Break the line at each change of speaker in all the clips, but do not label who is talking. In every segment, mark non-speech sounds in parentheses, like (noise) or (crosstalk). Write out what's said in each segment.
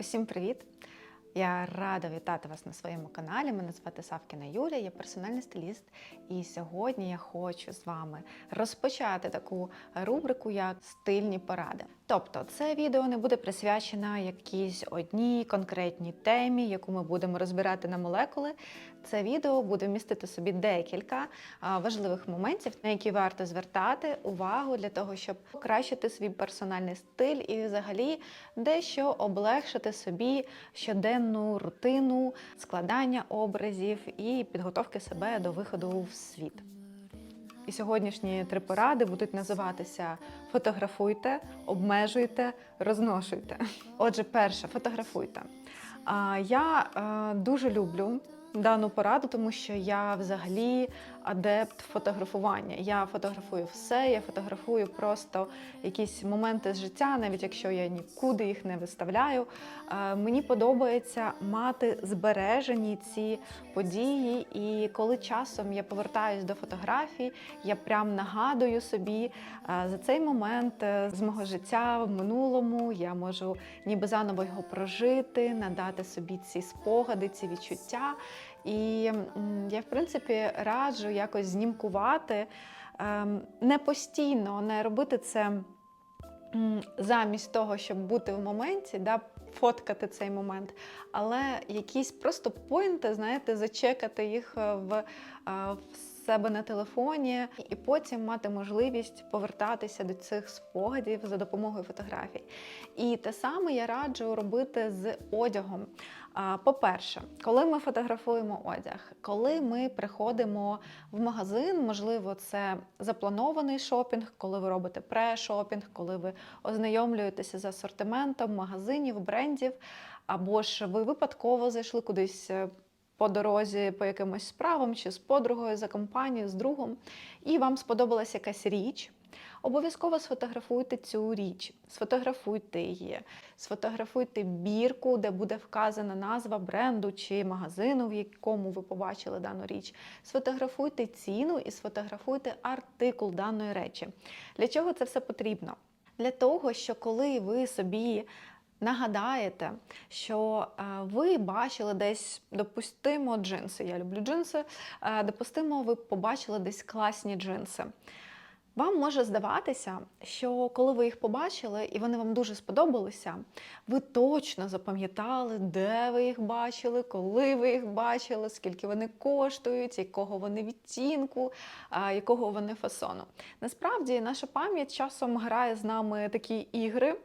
Усім привіт! Я рада вітати вас на своєму каналі. Мене звати Савкіна Юлія, я персональний стиліст. І сьогодні я хочу з вами розпочати таку рубрику, як стильні поради. Тобто, це відео не буде присвячено якійсь одній конкретній темі, яку ми будемо розбирати на молекули. Це відео буде містити собі декілька важливих моментів, на які варто звертати увагу для того, щоб покращити свій персональний стиль і, взагалі, дещо облегшити собі щоденну рутину складання образів і підготовки себе до виходу в світ. І сьогоднішні три поради будуть називатися фотографуйте, обмежуйте, розношуйте. Отже, перше, фотографуйте. Я е, дуже люблю дану пораду, тому що я взагалі адепт фотографування. Я фотографую все, я фотографую просто якісь моменти з життя, навіть якщо я нікуди їх не виставляю. Е, Мені подобається мати збережені ці події, і коли часом я повертаюсь до фотографій, я прям нагадую собі е, за цей момент е, з мого життя в минулому. Я можу ніби заново його прожити, надати собі ці спогади, ці відчуття. І я, в принципі, раджу якось знімкувати ем, не постійно, не робити це замість того, щоб бути в моменті, да, фоткати цей момент, але якісь просто поінти, знаєте, зачекати їх е, в, е, в себе на телефоні, і потім мати можливість повертатися до цих спогадів за допомогою фотографій. І те саме я раджу робити з одягом. По-перше, коли ми фотографуємо одяг, коли ми приходимо в магазин, можливо, це запланований шопінг, коли ви робите пре-шопінг, коли ви ознайомлюєтеся з асортиментом магазинів, брендів, або ж ви випадково зайшли кудись. По дорозі по якимось справам, чи з подругою за компанією, з другом, і вам сподобалась якась річ. Обов'язково сфотографуйте цю річ, сфотографуйте її, сфотографуйте бірку, де буде вказана назва бренду чи магазину, в якому ви побачили дану річ. Сфотографуйте ціну і сфотографуйте артикул даної речі. Для чого це все потрібно? Для того, що коли ви собі нагадаєте, що е, ви бачили десь, допустимо, джинси. Я люблю джинси. е, Допустимо, ви побачили десь класні джинси. Вам може здаватися, що коли ви їх побачили і вони вам дуже сподобалися, ви точно запам'ятали, де ви їх бачили, коли ви їх бачили, скільки вони коштують, якого вони відтінку, якого вони фасону. Насправді наша пам'ять часом грає з нами такі ігри,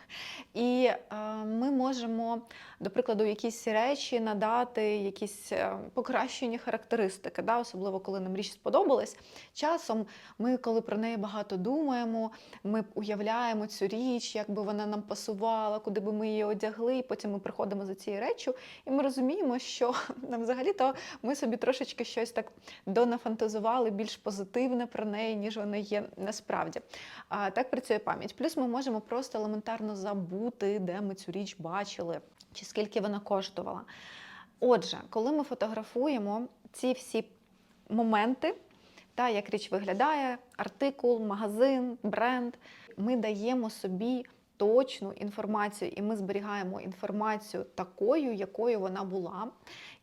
(laughs) і ми можемо, до прикладу, якісь речі надати, якісь е, покращені характеристики, особливо коли нам річ сподобалась. Часом ми, коли про неї багато думаємо, ми уявляємо цю річ, як би вона нам пасувала, куди би ми її одягли, і потім ми приходимо за цією реччю, і ми розуміємо, що (laughs) нам взагалі-то ми собі трошечки щось так донафантазували більш позитивне про неї, ніж вона є насправді. А так працює пам'ять. Плюс ми можемо просто елементарно забути, де ми цю річ бачили, чи скільки вона коштувала. Отже, коли ми фотографуємо ці всі моменти, та як річ виглядає, артикул, магазин, бренд, ми даємо собі точну інформацію, і ми зберігаємо інформацію такою, якою вона була.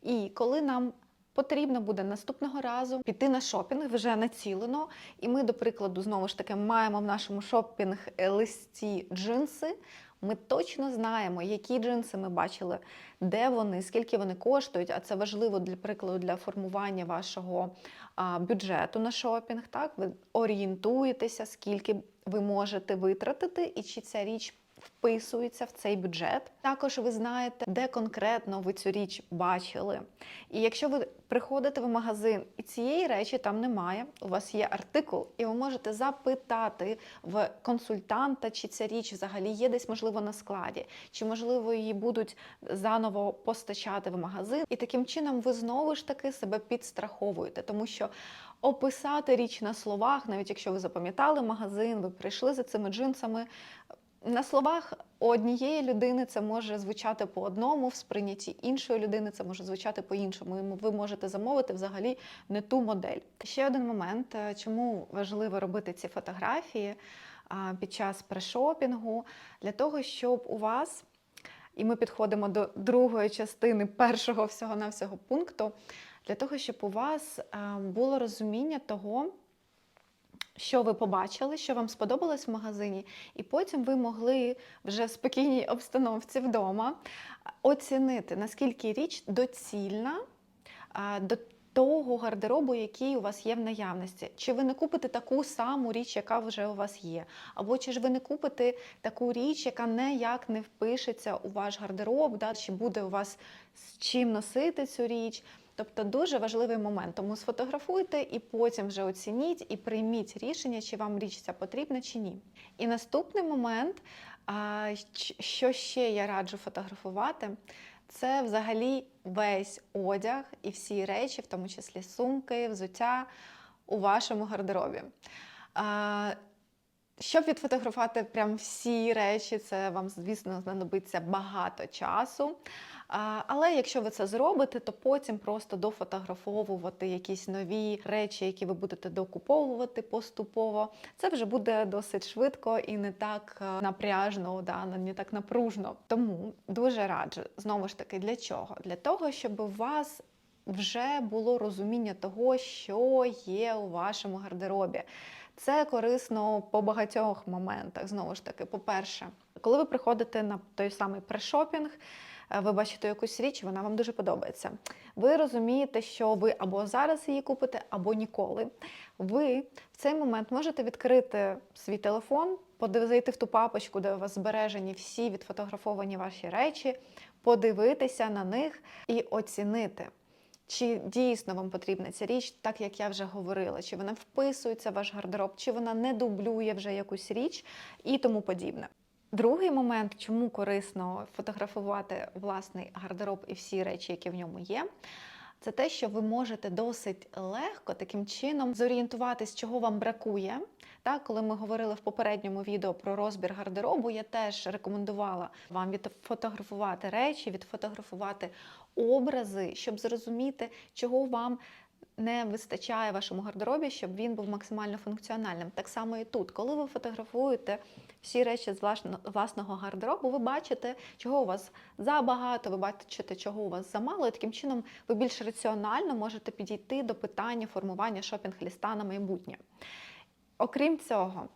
І коли нам Потрібно буде наступного разу піти на шопінг вже націлено, і ми, до прикладу, знову ж таки маємо в нашому шопінг листі джинси. Ми точно знаємо, які джинси ми бачили, де вони, скільки вони коштують. А це важливо для прикладу для формування вашого бюджету на шопінг. Так, ви орієнтуєтеся, скільки ви можете витратити, і чи ця річ вписується в цей бюджет. Також ви знаєте, де конкретно ви цю річ бачили. І якщо ви приходите в магазин і цієї речі там немає, у вас є артикул, і ви можете запитати в консультанта, чи ця річ взагалі є десь, можливо, на складі, чи можливо її будуть заново постачати в магазин. І таким чином ви знову ж таки себе підстраховуєте, тому що описати річ на словах, навіть якщо ви запам'ятали магазин, ви прийшли за цими джинсами. На словах однієї людини це може звучати по одному, в сприйнятті іншої людини це може звучати по-іншому. І Ви можете замовити взагалі не ту модель. Ще один момент, е, чому важливо робити ці фотографії під час прешопінгу, для того, щоб у вас І ми підходимо до другої частини першого всього-навсього пункту для того, щоб у вас е, було розуміння того, що ви побачили, що вам сподобалось в магазині, і потім ви могли вже в спокійній обстановці вдома оцінити, наскільки річ доцільна до того гардеробу, який у вас є в наявності. Чи ви не купите таку саму річ, яка вже у вас є? Або чи ж ви не купите таку річ, яка ніяк не впишеться у ваш гардероб, да? чи буде у вас з чим носити цю річ? Тобто дуже важливий момент. Тому сфотографуйте і потім вже оцініть і прийміть рішення, чи вам річ ця потрібна чи ні. І наступний момент, що ще я раджу фотографувати, це взагалі весь одяг і всі речі, в тому числі сумки, взуття у вашому гардеробі. Щоб відфотографувати прям всі речі, це вам, звісно, знадобиться багато часу. Але якщо ви це зробите, то потім просто дофотографовувати якісь нові речі, які ви будете докуповувати поступово. Це вже буде досить швидко і не так е, напряжно, да, не так напружно. Тому дуже раджу знову ж таки для чого? Для того, щоб у вас вже було розуміння того, що є у вашому гардеробі. Це корисно по багатьох моментах. Знову ж таки, по-перше, коли ви приходите на той самий прешопінг, е, ви бачите якусь річ, вона вам дуже подобається. Ви розумієте, що ви або зараз її купите, або ніколи. Ви в цей момент можете відкрити свій телефон, зайти в ту папочку, де у вас збережені всі відфотографовані ваші речі, подивитися на них і оцінити. Чи дійсно вам потрібна ця річ, так як я вже говорила, чи вона вписується в ваш гардероб, чи вона не дублює вже якусь річ і тому подібне. Другий момент, чому корисно фотографувати власний гардероб і всі речі, які в ньому є, це те, що ви можете досить легко таким чином зорієнтуватись, чого вам бракує. Так, коли ми говорили в попередньому відео про розбір гардеробу, я теж рекомендувала вам відфотографувати речі, відфотографувати образи, щоб зрозуміти, чого вам не вистачає вашому гардеробі, щоб він був максимально функціональним. Так само і тут, коли ви фотографуєте всі речі з власного гардеробу, ви бачите, чого у вас забагато, ви бачите, чого у вас замало, і таким чином ви більш раціонально можете підійти до питання формування шопінг-ліста на майбутнє. Окрім цього,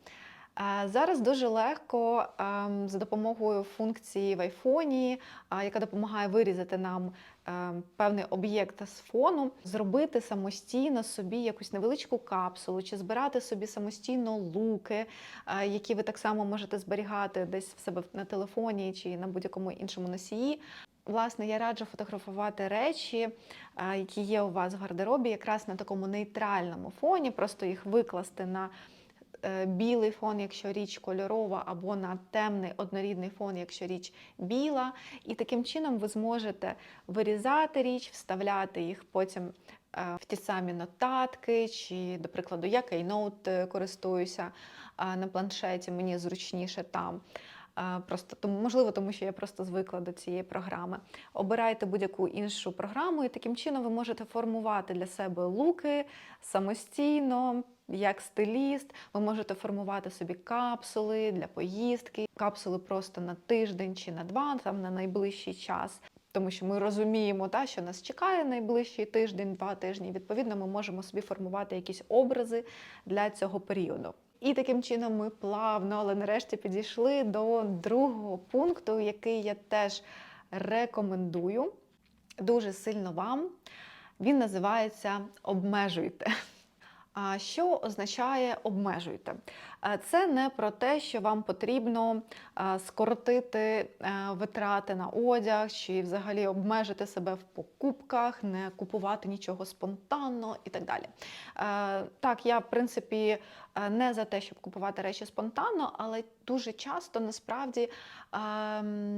зараз дуже легко ем, за допомогою функції в айфоні, яка допомагає вирізати нам ем, певний об'єкт з фону, зробити самостійно собі якусь невеличку капсулу, чи збирати собі самостійно луки, е, які ви так само можете зберігати десь в себе на телефоні чи на будь-якому іншому носії. Власне, я раджу фотографувати речі, е, які є у вас в гардеробі, якраз на такому нейтральному фоні, просто їх викласти на білий фон, якщо річ кольорова, або на темний однорідний фон, якщо річ біла. І таким чином ви зможете вирізати річ, вставляти їх потім е, в ті самі нотатки, чи, до прикладу, я Keynote е, користуюся е, на планшеті, мені зручніше там. Е, Просто тому, можливо, тому що я просто звикла до цієї програми. Обирайте будь-яку іншу програму, і таким чином ви можете формувати для себе луки самостійно, як стиліст. Ви можете формувати собі капсули для поїздки, капсули просто на тиждень чи на два, там на найближчий час. Тому що ми розуміємо, та, що нас чекає найближчий тиждень, два тижні. Відповідно, ми можемо собі формувати якісь образи для цього періоду. І таким чином ми плавно, але нарешті підійшли до другого пункту, який я теж рекомендую дуже сильно вам. Він називається Обмежуйте. А Що означає обмежуйте? Е, Це не про те, що вам потрібно е, скоротити е, витрати на одяг чи взагалі обмежити себе в покупках, не купувати нічого спонтанно і так далі. Так, я в принципі не за те, щоб купувати речі спонтанно, але дуже часто насправді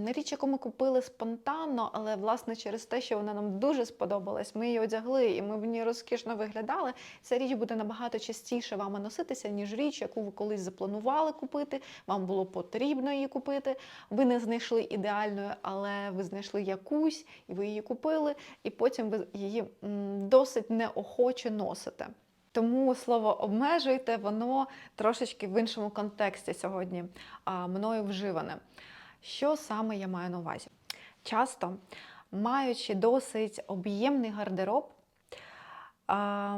річ, яку ми купили спонтанно, але власне через те, що вона нам дуже сподобалась, ми її одягли і ми в ній розкішно виглядали. Ця річ буде набагато частіше вами носитися, ніж річ, яку ви колись запланували купити. Вам було потрібно її купити. Ви не знайшли ідеальної, але ви знайшли якусь, і ви її купили, і потім ви її досить неохоче носите. Тому слово обмежуйте, воно трошечки в іншому контексті сьогодні мною вживане. Що саме я маю на увазі? Часто, маючи досить об'ємний гардероб,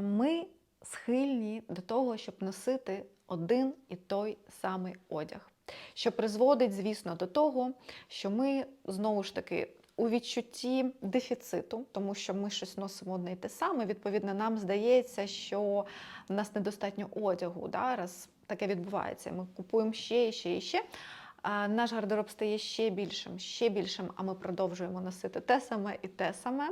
ми схильні до того, щоб носити один і той самий одяг. Що призводить, звісно, до того, що ми знову ж таки у відчутті дефіциту, тому що ми щось носимо одне і те саме. Відповідно, нам здається, що в нас недостатньо одягу. Да? Раз таке відбувається, ми купуємо ще і ще і ще. А наш гардероб стає ще більшим, ще більшим, а ми продовжуємо носити те саме і те саме.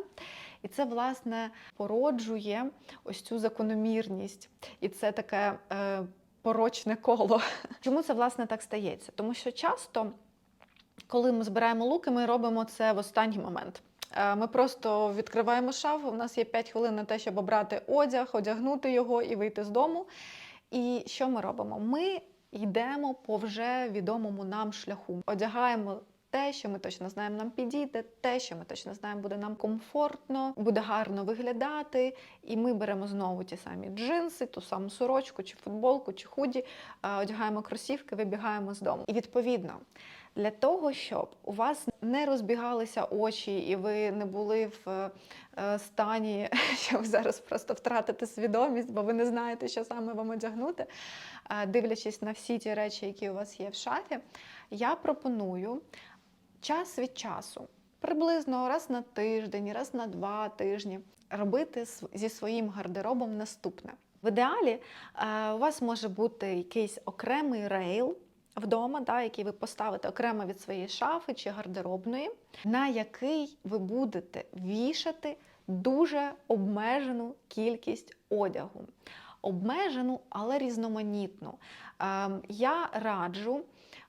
І це, власне, породжує ось цю закономірність. І це таке е, порочне коло. (laughs) Чому це власне так стається? Тому що часто, коли ми збираємо луки, ми робимо це в останній момент. Е, Ми просто відкриваємо шафу. У нас є 5 хвилин на те, щоб обрати одяг, одягнути його і вийти з дому. І що ми робимо? Ми йдемо по вже відомому нам шляху. Одягаємо те, що ми точно знаємо, нам підійде, те, що ми точно знаємо, буде нам комфортно, буде гарно виглядати. І ми беремо знову ті самі джинси, ту саму сорочку, чи футболку, чи худі, е, одягаємо кросівки, вибігаємо з дому. І відповідно. Для того, щоб у вас не розбігалися очі, і ви не були в е, стані, (laughs) що ви зараз просто втратите свідомість, бо ви не знаєте, що саме вам одягнути, е, дивлячись на всі ті речі, які у вас є в шафі, я пропоную час від часу, приблизно раз на тиждень, раз на два тижні, робити зі своїм гардеробом наступне. В ідеалі е, у вас може бути якийсь окремий рейл вдома, да, який ви поставите окремо від своєї шафи чи гардеробної, на який ви будете вішати дуже обмежену кількість одягу. Обмежену, але різноманітну. Ем, Я раджу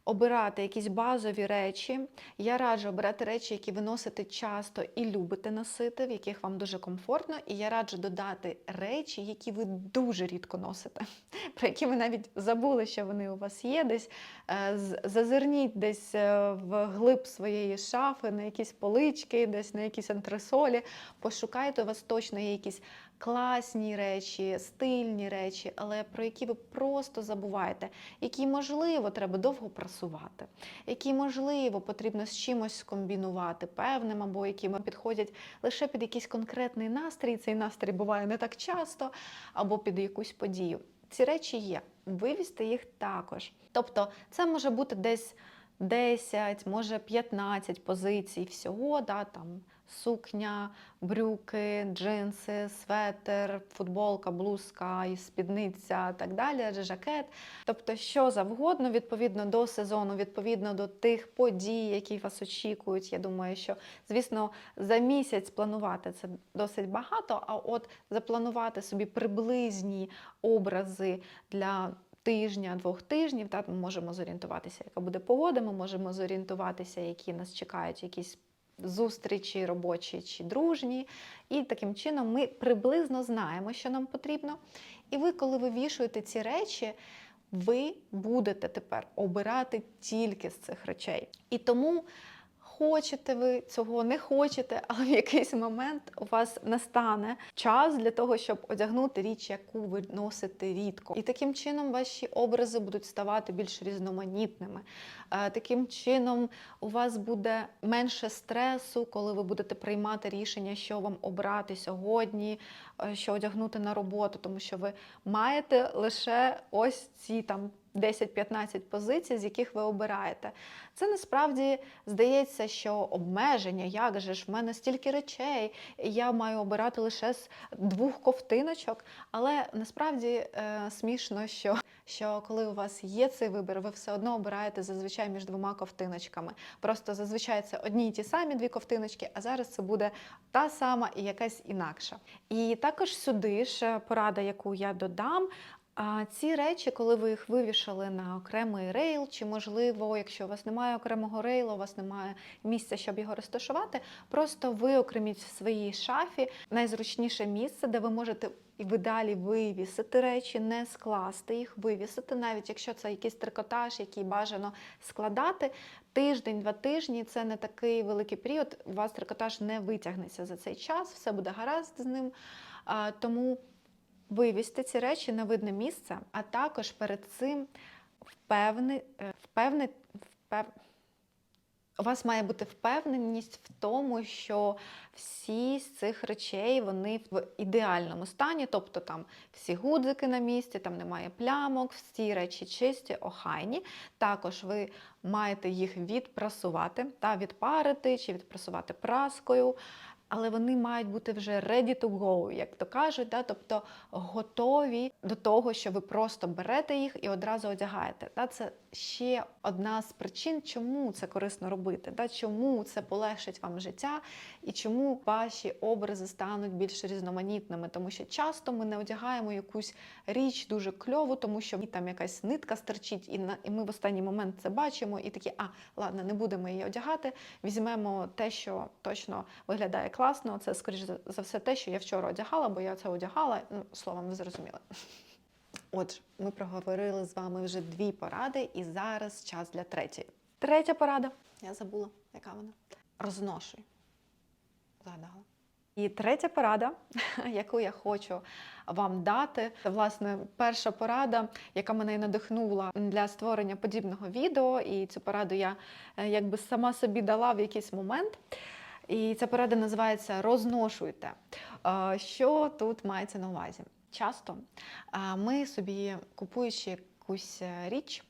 обирати якісь базові речі. Я раджу обирати речі, які ви носите часто і любите носити, в яких вам дуже комфортно. І я раджу додати речі, які ви дуже рідко носите, (laughs) про які ви навіть забули, що вони у вас є. Десь е, зазирніть десь е, в глиб своєї шафи, на якісь полички, десь на якісь антресолі. Пошукайте, у вас точно є якісь класні речі, стильні речі, але про які ви просто забуваєте, які, можливо, треба довго прасувати, які, можливо, потрібно з чимось скомбінувати певним, або які підходять лише під якийсь конкретний настрій. Цей настрій буває не так часто, або під якусь подію. Ці речі є, вивізьте їх також. Тобто, це може бути десь 10, може 15 позицій всього, да, там сукня, брюки, джинси, светер, футболка, блузка, і спідниця, так далі, жакет. Тобто, що завгодно, відповідно до сезону, відповідно до тих подій, які вас очікують. Я думаю, що, звісно, за місяць планувати це досить багато, а от запланувати собі приблизні образи для тижня, двох тижнів. Так, ми можемо зорієнтуватися, яка буде погода, ми можемо зорієнтуватися, які нас чекають якісь зустрічі робочі чи дружні. І таким чином ми приблизно знаємо, що нам потрібно. І ви, коли вивішуєте ці речі, ви будете тепер обирати тільки з цих речей. І тому. Хочете ви цього, не хочете, (laughs) але в якийсь момент у вас настане час для того, щоб одягнути річ, яку ви носите рідко. І таким чином ваші образи будуть ставати більш різноманітними. Е, Таким чином у вас буде менше стресу, коли ви будете приймати рішення, що вам обрати сьогодні, е, що одягнути на роботу, тому що ви маєте лише ось ці там 10-15 позицій, з яких ви обираєте. Це насправді здається, що обмеження, як же ж в мене стільки речей, я маю обирати лише з двох ковтиночок. Але насправді е, смішно, що, що коли у вас є цей вибір, ви все одно обираєте зазвичай між двома ковтиночками. Просто зазвичай це одні й ті самі дві ковтиночки, а зараз це буде та сама і якась інакша. І також сюди ж порада, яку я додам. А ці речі, коли ви їх вивішали на окремий рейл, чи можливо, якщо у вас немає окремого рейлу, у вас немає місця, щоб його розташувати, просто виокреміть в своїй шафі найзручніше місце, де ви можете і ви далі вивісити речі, не скласти їх, вивісити, навіть якщо це якийсь трикотаж, який бажано складати. Тиждень, два тижні це не такий великий період. У вас трикотаж не витягнеться за цей час, все буде гаразд з ним. Тому вивісти ці речі на видне місце, а також перед цим впевни, е, впевни, впев... У вас має бути впевненість в тому, що всі з цих речей вони в ідеальному стані, тобто там всі гудзики на місці, там немає плямок, всі речі чисті, охайні. Також ви маєте їх відпрасувати та відпарити чи відпрасувати праскою. Але вони мають бути вже ready to go, як то кажуть, да? тобто готові до того, що ви просто берете їх і одразу одягаєте. Да? Це ще одна з причин, чому це корисно робити, да? чому це полегшить вам життя і чому ваші образи стануть більш різноманітними. Тому що часто ми не одягаємо якусь річ дуже кльову, тому що там якась нитка стерчить, і на і ми в останній момент це бачимо, і такі, а ладно, не будемо її одягати. Візьмемо те, що точно виглядає класно. Це скоріш за все те, що я вчора одягала, бо я це одягала. Ну, словом, ви зрозуміли. Отже, ми проговорили з вами вже дві поради, і зараз час для третьої. Третя порада. Я забула, яка вона. Розношуй. Згадала. І третя порада, (laughs) яку я хочу вам дати, це власне перша порада, яка мене надихнула для створення подібного відео. І цю пораду я е, якби сама собі дала в якийсь момент. І ця порада називається Розношуйте. Е, Що тут мається на увазі? Часто е, ми собі, купуючи якусь е, річ,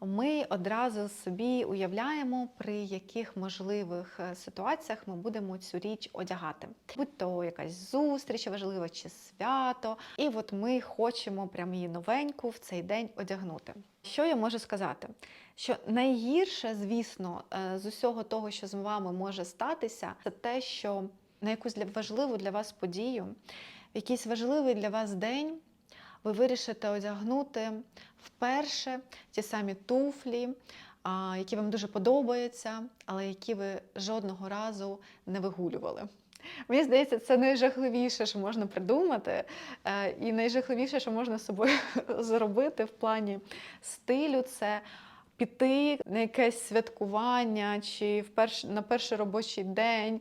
ми одразу собі уявляємо, при яких можливих ситуаціях ми будемо цю річ одягати. Будь то якась зустріч важлива чи свято. І от ми хочемо прям її новеньку в цей день одягнути. Що я можу сказати? Що найгірше, звісно, е, з усього того, що з вами може статися, це те, що на якусь важливу для вас подію, в якийсь важливий для вас день ви вирішите одягнути вперше ті самі туфлі, які вам дуже подобаються, але які ви жодного разу не вигулювали. Мені здається, це найжахливіше, що можна придумати, е, і найжахливіше, що можна з собою (laughs) зробити в плані стилю, це піти на якесь святкування, чи в перш, на перший робочий день,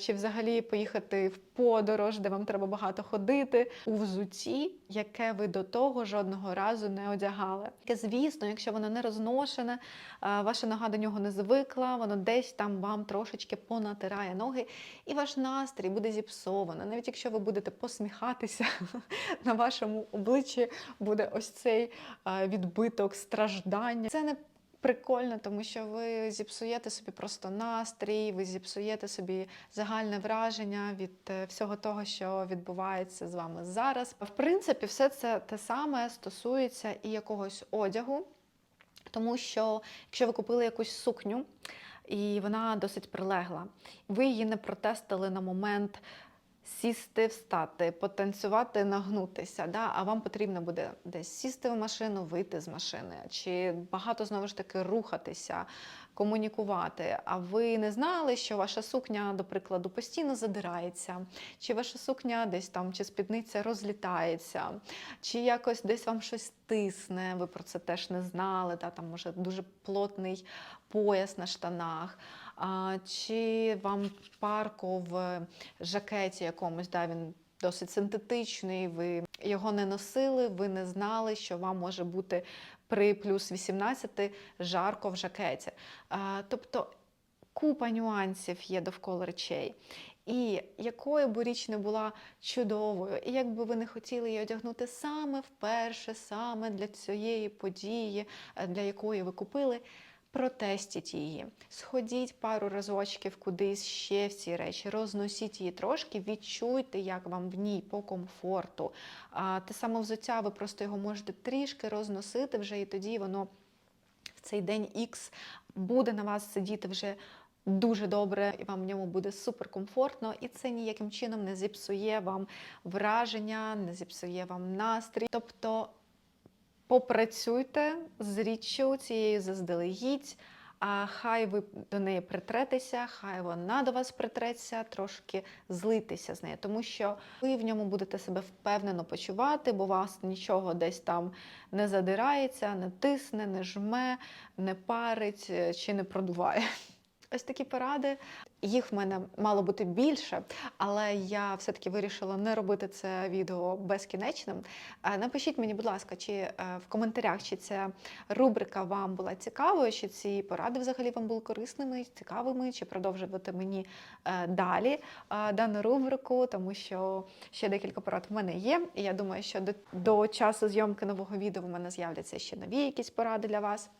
чи взагалі поїхати в подорож, де вам треба багато ходити, у взутті, яке ви до того жодного разу не одягали. Звісно, якщо воно не розношене, ваша нога до нього не звикла, воно десь там вам трошечки понатирає ноги, і ваш настрій буде зіпсовано. Навіть якщо ви будете посміхатися, (laughs) на вашому обличчі буде ось цей відбиток страждання. Це не прикольно, тому що ви зіпсуєте собі просто настрій, ви зіпсуєте собі загальне враження від е, всього того, що відбувається з вами зараз. В принципі, все це те саме стосується і якогось одягу, тому що якщо ви купили якусь сукню, і вона досить прилегла, ви її не протестили на момент. Сісти, встати, потанцювати, нагнутися, да? а вам потрібно буде десь сісти в машину, вийти з машини, чи багато знову ж таки рухатися, комунікувати. А ви не знали, що ваша сукня, до прикладу, постійно задирається, чи ваша сукня десь там, чи спідниця розлітається, чи якось десь вам щось тисне, ви про це теж не знали, да? там може дуже плотний пояс на штанах. Чи вам парко в жакеті якомусь, да, він досить синтетичний, ви його не носили, ви не знали, що вам може бути при плюс 18 жарко в жакеті. Тобто купа нюансів є довкола речей. І якою б річ не була чудовою, і як би ви не хотіли її одягнути саме вперше, саме для цієї події, е, для якої ви купили, протестіть її, сходіть пару разочків кудись ще в ці речі, розносіть її трошки, відчуйте, як вам в ній по комфорту. А те саме взуття, ви просто його можете трішки розносити вже, і тоді воно в цей день X буде на вас сидіти вже. Дуже добре, і вам в ньому буде суперкомфортно, і це ніяким чином не зіпсує вам враження, не зіпсує вам настрій. Тобто попрацюйте з річчю цією заздалегідь, а хай ви до неї притретеся, хай вона до вас притреться, трошки злитися з нею, тому що ви в ньому будете себе впевнено почувати, бо вас нічого десь там не задирається, не тисне, не жме, не парить е, чи не продуває. Ось такі поради. Їх в мене мало бути більше, але я все-таки вирішила не робити це відео безкінечним. Е, Напишіть мені, будь ласка, чи е, в коментарях, чи ця рубрика вам була цікавою, чи ці поради взагалі вам були корисними, цікавими, чи продовжувати мені е, далі дану рубрику, тому що ще декілька порад в мене є. І я думаю, що до, до часу зйомки нового відео в мене з'являться ще нові якісь поради для вас.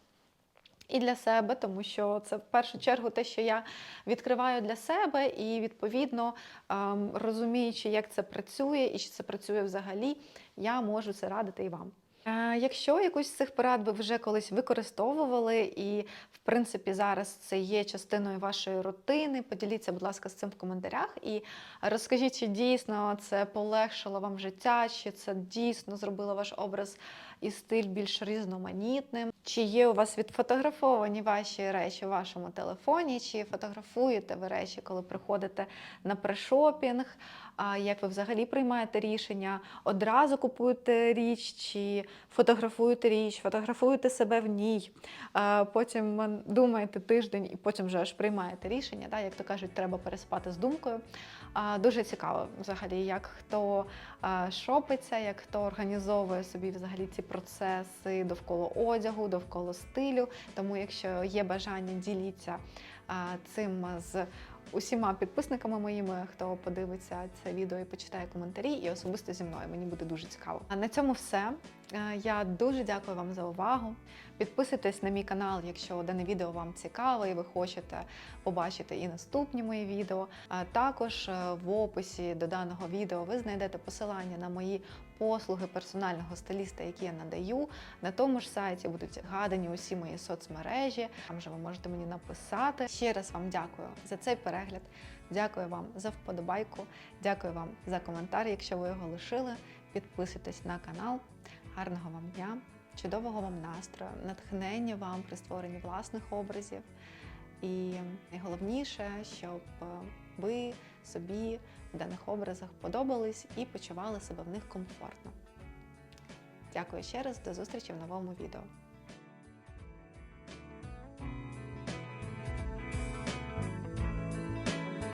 І для себе, тому що це в першу чергу те, що я відкриваю для себе, і відповідно ем, розуміючи, як це працює і чи це працює взагалі, я можу це радити і вам. Е, Якщо якусь з цих порад ви вже колись використовували, і в принципі зараз це є частиною вашої рутини, поділіться, будь ласка, з цим в коментарях і розкажіть, чи дійсно це полегшило вам життя, чи це дійсно зробило ваш образ і стиль більш різноманітним. Чи є у вас відфотографовані ваші речі у вашому телефоні, чи фотографуєте ви речі, коли приходите на прешопінг? Як ви взагалі приймаєте рішення? Одразу купуєте річ, чи фотографуєте річ, фотографуєте себе в ній, потім думаєте тиждень і потім вже аж приймаєте рішення. Да? Як то кажуть, треба переспати з думкою. Дуже цікаво взагалі, як хто шопиться, як хто організовує собі взагалі ці процеси довкола одягу, довкола стилю. Тому, якщо є бажання, діліться цим з усіма підписниками моїми, хто подивиться це відео і почитає коментарі, і особисто зі мною. Мені буде дуже цікаво. А на цьому все. Е, Я дуже дякую вам за увагу. Підписуйтесь на мій канал, якщо дане відео вам цікаве і ви хочете побачити і наступні мої відео. А також е, в описі до даного відео ви знайдете посилання на мої послуги персонального стиліста, які я надаю. На тому ж сайті будуть згадані усі мої соцмережі. Там же ви можете мені написати. Ще раз вам дякую за цей перегляд. Дякую вам за вподобайку. Дякую вам за коментар, якщо ви його лишили. Підписуйтесь на канал. Гарного вам дня, чудового вам настрою, натхнення вам при створенні власних образів. І найголовніше, щоб е, ви собі в даних образах подобались і почували себе в них комфортно. Дякую ще раз, до зустрічі в новому відео.